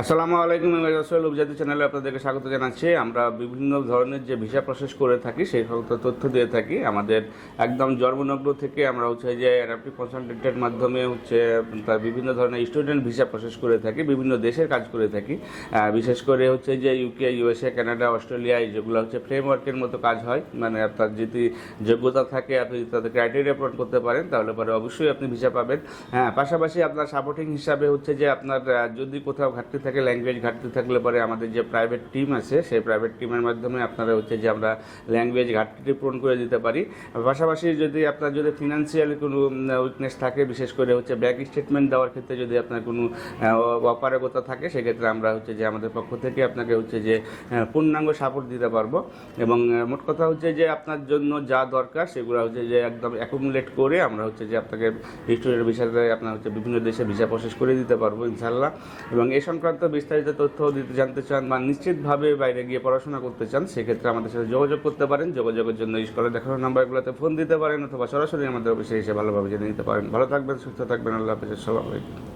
আসসালামু আলাইকুম রাসেল উপজাতি চ্যানেলে আপনাদেরকে স্বাগত জানাচ্ছি। আমরা বিভিন্ন ধরনের যে ভিসা প্রসেস করে থাকি, সেই সমস্ত তথ্য দিয়ে থাকি। আমাদের একদম জন্মনগ্ন থেকে আমরা হচ্ছে যে অ্যাডাপটিভ কনসালটেন্টের মাধ্যমে হচ্ছে তার বিভিন্ন ধরনের স্টুডেন্ট ভিসা প্রসেস করে থাকি, বিভিন্ন দেশের কাজ করে থাকি। বিশেষ করে হচ্ছে যে ইউকে ইউএসএ কানাডা অস্ট্রেলিয়ায় যেগুলো হচ্ছে ফ্রেমওয়ার্কের মতো কাজ হয়। মানে আপনার যদি যোগ্যতা থাকে, আপনি যদি তাদের ক্রাইটেরিয়া পূরণ করতে পারেন, তাহলে পরে অবশ্যই আপনি ভিসা পাবেন। হ্যাঁ পাশাপাশি আপনার সাপোর্টিং হিসাবে হচ্ছে যে আপনার যদি কোথাও ঘাটতি থাকে ল্যাঙ্গুয়েজ ঘাটতি থাকলে পরে আমাদের যে প্রাইভেট টিম আছে, সেই প্রাইভেট টিমের মাধ্যমে আপনারা হচ্ছে যে আমরা ল্যাঙ্গুয়েজ ঘাটতিটি পূরণ করে দিতে পারি। পাশাপাশি যদি আপনার যদি ফিনান্সিয়ালি কোনো উইকনেস থাকে, বিশেষ করে হচ্ছে ব্যাংক স্টেটমেন্ট দেওয়ার ক্ষেত্রে যদি আপনার কোনো অপারগতা থাকে, সেক্ষেত্রে আমরা হচ্ছে যে আমাদের পক্ষ থেকে আপনাকে হচ্ছে যে পূর্ণাঙ্গ সাপোর্ট দিতে পারব। এবং মোট কথা হচ্ছে যে আপনার জন্য যা দরকার, সেগুলো হচ্ছে যে একদম অ্যাকুমুলেট করে আমরা হচ্ছে যে আপনাকে স্টুডেন্ট ভিসাতে আপনার হচ্ছে বিভিন্ন দেশে ভিসা প্রসেস করে দিতে পারব ইনশাল্লাহ এবং এ সংক্রান্ত বিস্তারিত তথ্য দিতে জানতে চান বা নিশ্চিতভাবে বাইরে গিয়ে পড়াশোনা করতে চান, সেক্ষেত্রে আমাদের সাথে যোগাযোগ করতে পারেন। যোগাযোগের জন্য স্কুলে দেখানোর নাম্বারগুলোতে ফোন দিতে পারেন অথবা সরাসরি আমাদের অফিসে এসে ভালোভাবে জেনে নিতে পারেন। ভালো থাকবেন, সুস্থ থাকবেন। আল্লাহ হাফিজ। আসসালামু আলাইকুম।